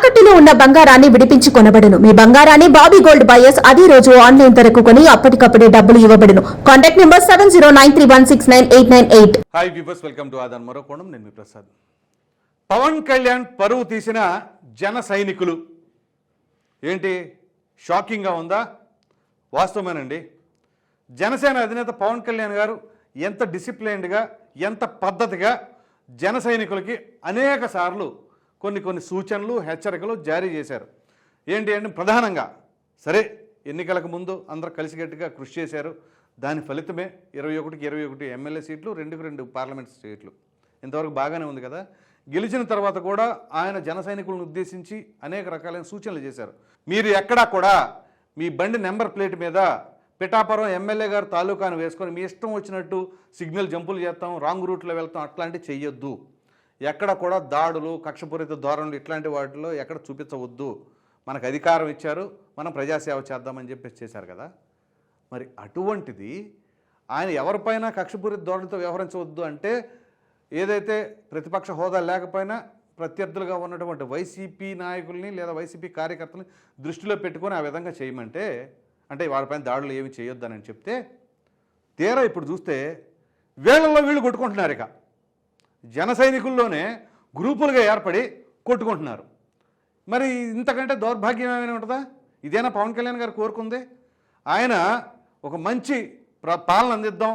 తాకట్టులో ఉన్న బంగారాన్ని విడిపించి కొనబడను. మీ బంగారాన్ని బాబీ గోల్డ్ బయర్స్ అదే రోజు ఆన్లైన్ ధరకు కొని అప్పటికప్పుడే డబ్బులు ఇవ్వబడను. Contact number seven zero nine three one six nine eight nine eight. Hi viewers welcome to Aadan. మరో కోణం నేను మీ ప్రసాద్. పవన్ కళ్యాణ్ పరువు తీసిన జన సైనికులు. ఏంటి? షాకింగ్గా ఉందా? వాస్తవమేనండి. జనసేన అధినేత పవన్ కళ్యాణ్ గారు ఎంత డిసిప్లైన్డ్గా ఎంత పద్ధతిగా జన సైనికులకి అనేక సార్లు కొన్ని కొన్ని సూచనలు హెచ్చరికలు జారీ చేశారు. ఏంటి అంటే ప్రధానంగా సరే ఎన్నికలకు ముందు అందరూ కలిసికట్టుగా కృషి చేశారు. దాని ఫలితమే ఇరవై ఒకటికి ఇరవై ఒకటి ఎమ్మెల్యే సీట్లు రెండుకు రెండు పార్లమెంట్ సీట్లు. ఇంతవరకు బాగానే ఉంది కదా? గెలిచిన తర్వాత కూడా ఆయన జన సైనికులను ఉద్దేశించి అనేక రకాలైన సూచనలు చేశారు. మీరు ఎక్కడా కూడా మీ బండి నెంబర్ ప్లేట్ మీద పిఠాపురం ఎమ్మెల్యే గారు తాలూకాను వేసుకొని మీ ఇష్టం వచ్చినట్టు సిగ్నల్ జంపులు చేస్తాం రాంగ్ రూట్లో వెళ్తాం అట్లాంటివి చెయ్యొద్దు. ఎక్కడ కూడా దాడులు కక్షపూరిత ధోరణులు ఇట్లాంటి వాటిలో ఎక్కడ చూపించవద్దు. మనకు అధికారం ఇచ్చారు మనం ప్రజాసేవ చేద్దామని చెప్పేసి చేశారు కదా. మరి అటువంటిది ఆయన ఎవరిపైనా కక్షపూరిత ధోరణితో వ్యవహరించవద్దు అంటే ఏదైతే ప్రతిపక్ష హోదా లేకపోయినా ప్రత్యర్థులుగా ఉన్నటువంటి వైసీపీ నాయకుల్ని లేదా వైసీపీ కార్యకర్తల్ని దృష్టిలో పెట్టుకొని ఆ విధంగా చేయమంటే అంటే వారిపైన దాడులు ఏమి చేయొద్దని చెప్తే తీరా ఇప్పుడు చూస్తే వీళ్ళల్లో వీళ్ళు కొట్టుకుంటున్నారు ఇక. జన సైనికుల్లోనే గ్రూపులుగా ఏర్పడి కొట్టుకుంటున్నారు. మరి ఇంతకంటే దౌర్భాగ్యం ఏమైనా ఉంటుందా? ఇదేనా పవన్ కళ్యాణ్ గారు కోరుకుంది? ఆయన ఒక మంచి పాలన అందిద్దాం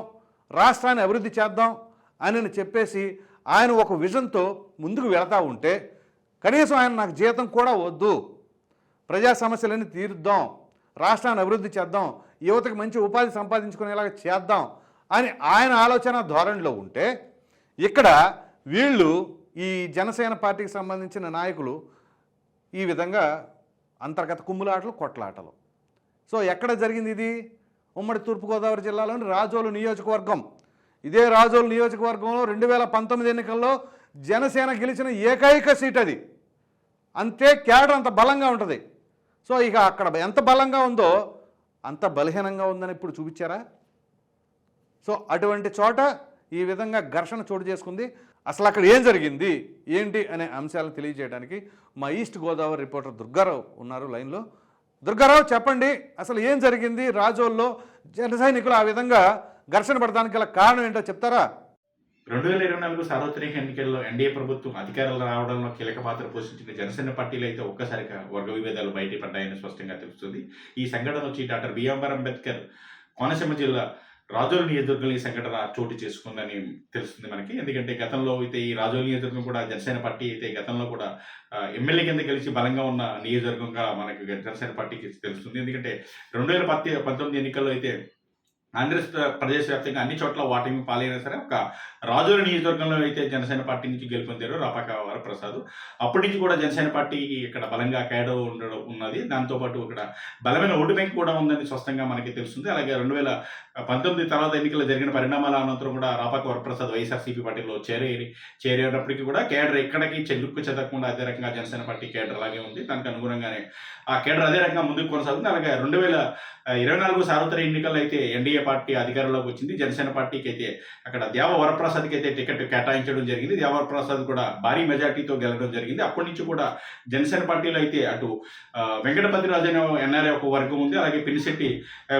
రాష్ట్రాన్ని అభివృద్ధి చేద్దాం అని చెప్పేసి ఆయన ఒక విజన్తో ముందుకు వెళతా ఉంటే కనీసం ఆయన నాకు జీతం కూడా వద్దు. ప్రజా సమస్యలన్నీ తీరుద్దాం రాష్ట్రాన్ని అభివృద్ధి చేద్దాం యువతకు మంచి ఉపాధి సంపాదించుకునేలాగా చేద్దాం అని ఆయన ఆలోచన ధోరణిలో ఉంటే ఇక్కడ వీళ్ళు ఈ జనసేన పార్టీకి సంబంధించిన నాయకులు ఈ విధంగా అంతర్గత కుమ్ములాటలు కొట్లాటలు. సో ఎక్కడ జరిగింది ఇది? ఉమ్మడి తూర్పుగోదావరి జిల్లాలోని రాజోలు నియోజకవర్గం. ఇదే రాజోలు నియోజకవర్గంలో రెండు వేల పంతొమ్మిది ఎన్నికల్లో జనసేన గెలిచిన ఏకైక సీట్ అది. అంతే క్యాడర్ అంత బలంగా ఉంటుంది. సో ఇక అక్కడ ఎంత బలంగా ఉందో అంత బలహీనంగా ఉందని ఇప్పుడు చూపించారా? సో అటువంటి చోట ఈ విధంగా ఘర్షణ చోటు చేసుకుంది. అసలు అక్కడ ఏం జరిగింది? ఏంటి? అనే అంశాలను తెలియజేయడానికి మా ఈస్ట్ గోదావరి రిపోర్టర్ దుర్గారావు ఉన్నారు లైన్లో. దుర్గారావు చెప్పండి అసలు ఏం జరిగింది? రాజోల్లో జన సైనికులు ఆ విధంగా ఘర్షణ పడడానికి గల కారణం ఏంటో చెప్తారా? రెండు వేల ఇరవై నాలుగు సార్వత్రిక ఎన్నికల్లో ఎన్డీఏ ప్రభుత్వం అధికారంలో రావడంలో కీలక పాత్ర పోషించిన జనసేన పార్టీలు అయితే ఒక్కసారిగా వర్గ విభేదాలు బయటపడ్డాయని స్పష్టంగా తెలుస్తుంది. ఈ సంఘటన వచ్చి డాక్టర్ బిఆర్ అంబేద్కర్ కోనసీమ జిల్లా రాజోలి నియోజకవర్గంలో ఈ సంఘటన చోటు చేసుకుందని తెలుస్తుంది మనకి. ఎందుకంటే గతంలో అయితే ఈ రాజోలి నియోజకవర్గం కూడా జనసేన పార్టీ అయితే గతంలో కూడా ఎమ్మెల్యే కింద కలిసి బలంగా ఉన్న నియోజకవర్గంగా మనకి జనసేన పార్టీకి తెలుస్తుంది. ఎందుకంటే రెండు వేల పత్తి పంతొమ్మిది ఎన్నికల్లో అయితే ఆంధ్రప్రదేశ్ వ్యాప్తంగా అన్ని చోట్ల ఓటమి పాలైనా సరే ఒక రాజోలు నియోజకవర్గంలో అయితే జనసేన పార్టీ నుంచి గెలుపొందారు రాపాక వరప్రసాద్ అప్పటి నుంచి కూడా జనసేన పార్టీకి ఇక్కడ బలంగా కేడో ఉండడం ఉన్నది. దాంతోపాటు ఇక్కడ బలమైన ఓటు బ్యాంక్ కూడా ఉందని స్పష్టంగా మనకి తెలుస్తుంది. అలాగే రెండు వేల పంతొమ్మిది తర్వాత ఎన్నికల్లో జరిగిన పరిణామాల అనంతరం కూడా రాపాక వరప్రసాద్ వైఎస్ఆర్సీపీ పార్టీలో చేరే చేరేటప్పటికీ కూడా కేడర్ ఎక్కడికి చెల్లుక్కు చెదకుండా అదే రకంగా జనసేన పార్టీ కేడర్ అలాగే ఉంది. దానికి అనుగుణంగానే ఆ కేడర్ అదే రకంగా ముందుకు కొనసాగుతుంది. అలాగే రెండు వేల ఇరవై నాలుగు సార్వత్రిక ఎన్నికల్లో అయితే ఎన్డీఏ పార్టీ అధికారంలోకి వచ్చింది. జనసేన పార్టీకి అయితే అక్కడ దేవ వరప్రసాద్కి అయితే టికెట్ కేటాయించడం జరిగింది. దేవ వరప్రసాద్ కూడా భారీ మెజార్టీతో గెలవడం జరిగింది. అప్పటి నుంచి కూడా జనసేన పార్టీలో అయితే అటు వెంకటపతి రాజు అనే ఎన్ఆర్ఏ ఒక వర్గం ఉంది. అలాగే పినిశెట్టి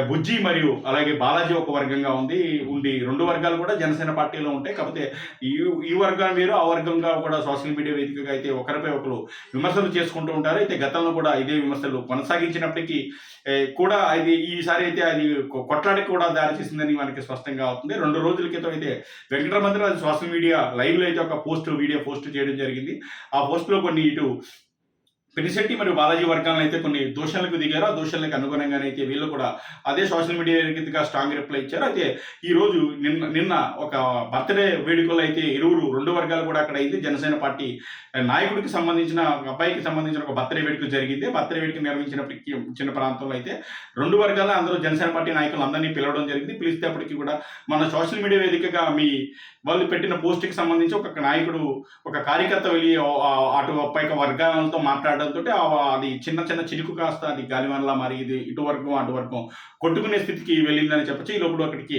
బుజ్జి మరియు అలాగే బాలాజీ ఒక వర్గంగా ఉంది. ఉండి రెండు వర్గాలు కూడా జనసేన పార్టీలో ఉంటాయి. కాకపోతే ఈ ఈ వర్గం వేరు ఆ వర్గంగా కూడా సోషల్ మీడియా వేదికగా అయితే ఒకరిపై ఒకరు విమర్శలు చేసుకుంటూ ఉంటారు. అయితే గతంలో కూడా ఇదే విమర్శలు కొనసాగించినప్పటికీ కూడా అది ఈసారి అయితే అది కొట్లాడికి కూడా దారి చేసిందని మనకి స్పష్టంగా అవుతుంది. రెండు రోజుల క్రితం అయితే వెంకటరమంత్రి సోషల్ మీడియా లైవ్లో అయితే ఒక పోస్ట్ వీడియో పోస్ట్ చేయడం జరిగింది. ఆ పోస్ట్లో కొన్ని ఇటు పెనిశెట్టి మరియు బాలాజీ వర్గాలను అయితే కొన్ని దోషాలకు దిగారు. ఆ దూషణలకు అనుగుణంగానే అయితే వీళ్ళు కూడా అదే సోషల్ మీడియా రీతిగా స్ట్రాంగ్ రిప్లై ఇచ్చారు. అయితే ఈ రోజు నిన్న నిన్న ఒక బర్త్డే వేడుకలో అయితే ఇరువురు రెండు వర్గాలు కూడా అక్కడ అయింది. జనసేన పార్టీ నాయకుడికి సంబంధించిన అబ్బాయికి సంబంధించిన ఒక బర్త్డే వేడుక జరిగింది. బర్త్డే వేడుక నిర్వహించిన చిన్న ప్రాంతంలో అయితే రెండు వర్గాల అందరూ జనసేన పార్టీ నాయకులు అందరినీ పిలవడం జరిగింది. పిలిస్తేప్పటికీ కూడా మన సోషల్ మీడియా వేదికగా మీ వాళ్ళు పెట్టిన పోస్ట్కి సంబంధించి ఒక నాయకుడు ఒక కార్యకర్త వెళ్ళి అటు పైక వర్గాలతో మాట్లాడడం పడడంతో అది చిన్న చిన్న చిరుకు కాస్త అది గాలివానలా మరి ఇది ఇటు వర్గం అటు వర్గం కొట్టుకునే స్థితికి వెళ్ళిందని చెప్పచ్చు. ఈ లోపల అక్కడికి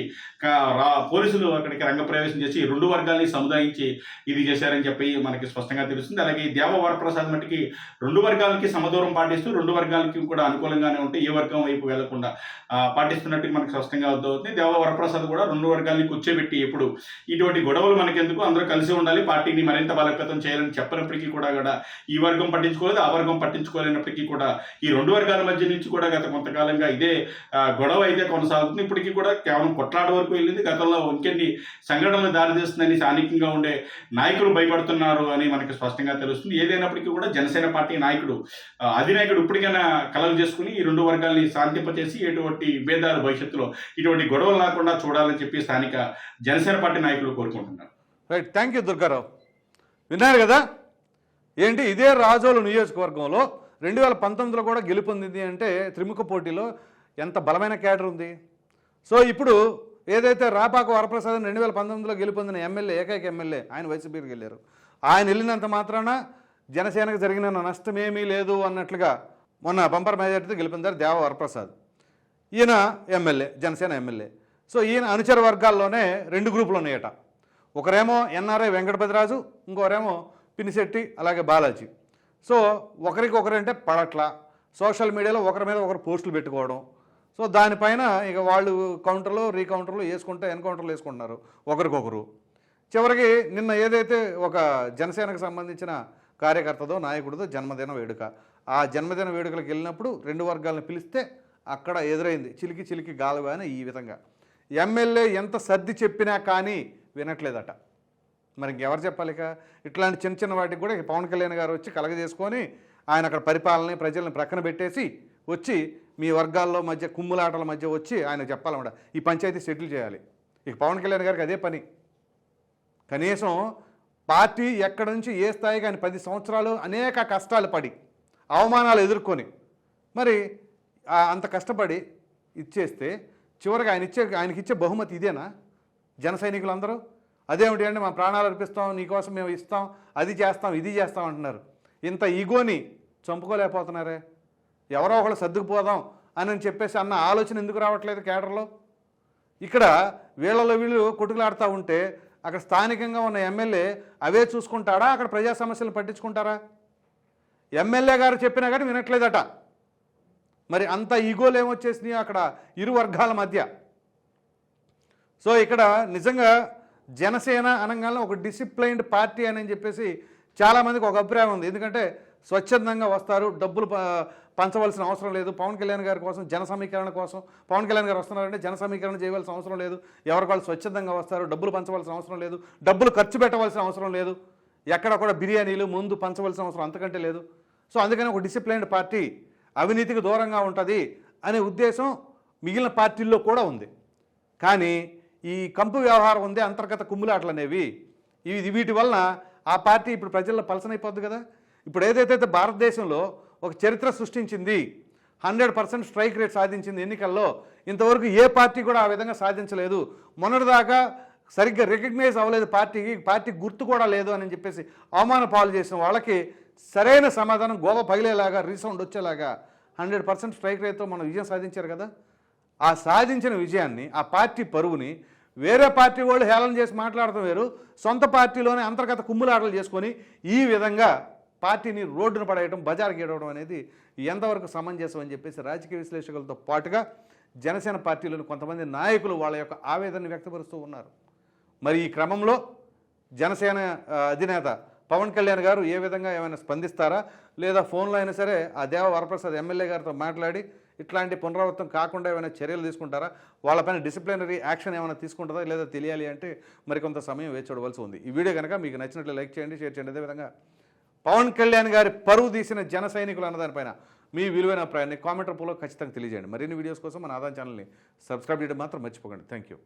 పోలీసులు అక్కడికి రంగప్రవేశం చేసి రెండు వర్గాల్ని సముదాయించి ఇది చేశారని చెప్పి మనకి స్పష్టంగా తెలుస్తుంది. అలాగే దేవ వరప్రసాద్ మట్టికి రెండు వర్గాలకి సమదూరం పాటిస్తూ రెండు వర్గాలకి కూడా అనుకూలంగానే ఉంటే ఏ వర్గం వైపు వెళ్ళకుండా పాటిస్తున్నట్టు మనకి స్పష్టంగా అర్థమవుతుంది. దేవ వరప్రసాద్ కూడా రెండు వర్గాల్ని కూర్చోబెట్టి ఎప్పుడు ఇటువంటి గొడవలు మనకెందుకు? అందరూ కలిసి ఉండాలి. పార్టీని మరింత బలోపేతం చేయాలని చెప్పినప్పటికీ కూడా కూడా ఈ వర్గం పట్టించుకోలేదు. ఆ వర్గం పట్టించుకోలేనప్పటికీ కూడా ఈ రెండు వర్గాల మధ్య నుంచి కూడా గత కొంతకాలంగా ఇదే గొడవ అయితే కొనసాగుతుంది. ఇప్పటికీ కూడా కేవలం కొట్లాట వరకు వెళ్ళింది. గతంలో ఇంకెన్ని సంఘటనలు దారితీస్తుందని స్థానికంగా ఉండే నాయకులు భయపడుతున్నారు అని మనకి స్పష్టంగా తెలుస్తుంది. ఏదైనప్పటికీ కూడా జనసేన పార్టీ నాయకుడు అధినాయకుడు ఇప్పటికైనా కలలు చేసుకుని ఈ రెండు వర్గాల్ని శాంతింపచేసి ఎటువంటి భేదాలు భవిష్యత్తులో ఇటువంటి గొడవలు లేకుండా చూడాలని చెప్పి స్థానిక జనసేన పార్టీ నాయకులు కోరుకుంటున్నారు. రైట్ థ్యాంక్ యూ దుర్గారావు విన్నారు కదా? ఏంటి ఇదే రాజోలు నియోజకవర్గంలో రెండు వేల పంతొమ్మిదిలో కూడా గెలుపొందింది అంటే త్రిముఖ పోటీలో ఎంత బలమైన క్యాడర్ ఉంది. సో ఇప్పుడు ఏదైతే రాపాకు వరప్రసాద్ రెండు వేల పంతొమ్మిదిలో గెలుపొందిన ఎమ్మెల్యే ఏకైక ఎమ్మెల్యే ఆయన వైసీపీకి వెళ్ళారు. ఆయన వెళ్ళినంత మాత్రాన జనసేనకు జరిగిన నష్టమేమీ లేదు అన్నట్లుగా మొన్న బంపర్ మెజార్టీతో గెలుపొందారు దేవ వరప్రసాద్. ఈయన ఎమ్మెల్యే జనసేన ఎమ్మెల్యే. సో ఈయన అనుచర వర్గాల్లోనే రెండు గ్రూపులు ఉన్నాయట. ఒకరేమో ఎన్ఆర్ఐ వెంకటపతిరాజు ఇంకోరేమో పినిశెట్టి అలాగే బాలాజీ. సో ఒకరికొకరంటే పడట్ల. సోషల్ మీడియాలో ఒకరి మీద ఒకరు పోస్టులు పెట్టుకోవడం. సో దానిపైన ఇక వాళ్ళు కౌంటర్లు రీకౌంటర్లు వేసుకుంటే ఎన్కౌంటర్లు వేసుకుంటున్నారు ఒకరికొకరు. చివరికి నిన్న ఏదైతే ఒక జనసేనకు సంబంధించిన కార్యకర్తదో నాయకుడిదో జన్మదిన వేడుక. ఆ జన్మదిన వేడుకలకు వెళ్ళినప్పుడు రెండు వర్గాలను పిలిస్తే అక్కడ ఎదురైంది. చిలికి చిలికి గాలువా ఈ విధంగా. ఎమ్మెల్యే ఎంత సర్ది చెప్పినా కానీ వినట్లేదట. మరి ఇంకెవరు చెప్పాలి ఇట్లాంటి చిన్న చిన్న వాటికి కూడా పవన్ కళ్యాణ్ గారు వచ్చి కలగజేసుకొని ఆయన అక్కడ పరిపాలనని ప్రజల్ని ప్రక్కన పెట్టేసి వచ్చి మీ వర్గాల్లో మధ్య కుమ్ములాటల మధ్య వచ్చి ఆయన చెప్పాలన్నమాట. ఈ పంచాయతీ సెటిల్ చేయాలి. ఇక పవన్ కళ్యాణ్ గారికి అదే పని. కనీసం పార్టీ ఎక్కడి నుంచి ఏ స్థాయికి ఆయన పది సంవత్సరాలు అనేక కష్టాలు పడి అవమానాలు ఎదుర్కొని మరి అంత కష్టపడి ఇచ్చేస్తే చివరికి ఆయన ఇచ్చే ఆయనకి ఇచ్చే బహుమతి ఇదేనా? జన సైనికులందరూ? అదేమిటి అంటే మా ప్రాణాలు అర్పిస్తాం నీకోసం మేము ఇస్తాం అది చేస్తాం ఇది చేస్తాం అంటున్నారు. ఇంత ఈగోని చంపుకోలేకపోతున్నారే? ఎవరో ఒకళ్ళు సర్దుకుపోదాం అని చెప్పేసి అన్న ఆలోచన ఎందుకు రావట్లేదు కేడర్లో? ఇక్కడ వీళ్ళలో వీళ్ళు కొట్టుకులాడుతూ ఉంటే అక్కడ స్థానికంగా ఉన్న ఎమ్మెల్యే అవే చూసుకుంటాడా? అక్కడ ప్రజా సమస్యలు పట్టించుకుంటారా? ఎమ్మెల్యే గారు చెప్పినా కానీ వినట్లేదట. మరి అంత ఈగోలు ఏమొచ్చేసినాయో అక్కడ ఇరు వర్గాల మధ్య. సో ఇక్కడ నిజంగా జనసేన అనగానే ఒక డిసిప్లైన్డ్ పార్టీ అని చెప్పేసి చాలామందికి ఒక అభిప్రాయం ఉంది. ఎందుకంటే స్వచ్ఛందంగా వస్తారు డబ్బులు పంచవలసిన అవసరం లేదు. పవన్ కళ్యాణ్ గారి కోసం జన సమీకరణ కోసం పవన్ కళ్యాణ్ గారు వస్తున్నారంటే జన సమీకరణ చేయవలసిన అవసరం లేదు. ఎవరికి వాళ్ళు స్వచ్ఛందంగా వస్తారు డబ్బులు పంచవలసిన అవసరం లేదు. డబ్బులు ఖర్చు పెట్టవలసిన అవసరం లేదు. ఎక్కడ కూడా బిర్యానీలు ముందు పంచవలసిన అవసరం అంతకంటే లేదు. సో అందుకని ఒక డిసిప్లైన్డ్ పార్టీ అవినీతికి దూరంగా ఉంటుంది అనే ఉద్దేశం మిగిలిన పార్టీల్లో కూడా ఉంది. కానీ ఈ కంపు వ్యవహారం ఉంది అంతర్గత కుమ్ములాటలు అనేవి ఇవి వీటి వలన ఆ పార్టీ ఇప్పుడు ప్రజల్లో పలసనైపోద్ది కదా. ఇప్పుడు ఏదైతే భారతదేశంలో ఒక చరిత్ర సృష్టించింది హండ్రెడ్ పర్సెంట్ స్ట్రైక్ రేట్ సాధించింది ఎన్నికల్లో ఇంతవరకు ఏ పార్టీ కూడా ఆ విధంగా సాధించలేదు. మొన్నటిదాకా సరిగ్గా రికగ్నైజ్ అవ్వలేదు పార్టీకి పార్టీ గుర్తు కూడా లేదు అని చెప్పేసి అవమాన పాలు చేసిన వాళ్ళకి సరైన సమాధానం గోవ పగిలేలాగా రీసౌండ్ వచ్చేలాగా హండ్రెడ్ పర్సెంట్ స్ట్రైక్ రేట్తో మనం విజయం సాధించారు కదా. ఆ సాధించిన విజయాన్ని ఆ పార్టీ పరువుని వేరే పార్టీ వాళ్ళు హేళన చేసి మాట్లాడటం వేరు. సొంత పార్టీలోనే అంతర్గత కుమ్ములాటలు చేసుకొని ఈ విధంగా పార్టీని రోడ్డున పడేయడం బజార్కి ఏడవడం అనేది ఎంతవరకు సమంజసం అని చెప్పేసి రాజకీయ విశ్లేషకులతో పాటుగా జనసేన పార్టీలోని కొంతమంది నాయకులు వాళ్ళ యొక్క ఆవేదనను వ్యక్తపరుస్తూ ఉన్నారు. మరి ఈ క్రమంలో జనసేన అధినేత పవన్ కళ్యాణ్ గారు ఏ విధంగా ఏమైనా స్పందిస్తారా? లేదా ఫోన్లో అయినా సరే ఆ దేవ వరప్రసాద్ ఎమ్మెల్యే గారితో మాట్లాడి ఇట్లాంటి పునరావృతం కాకుండా ఏమైనా చర్యలు తీసుకుంటారా? వాళ్ళపైన డిసిప్లినరీ యాక్షన్ ఏమైనా తీసుకుంటుందా? లేదా తెలియాలి అంటే మరికొంత సమయం వేచి చూడవలసి ఉంది. ఈ వీడియో కనుక మీకు నచ్చినట్లు లైక్ చేయండి షేర్ చేయండి. అదేవిధంగా పవన్ కళ్యాణ్ గారి పరువు తీసిన జన సైనికులు అన్నదానిపైన మీ విలువైన అభిప్రాయాన్ని కామెంట్ రూపంలో ఖచ్చితంగా తెలియజేయండి. మరిన్ని వీడియోస్ కోసం మన ఆదాయం ఛానల్ని సబ్స్క్రైబ్ చేయడం మాత్రం మర్చిపోకండి. Thank you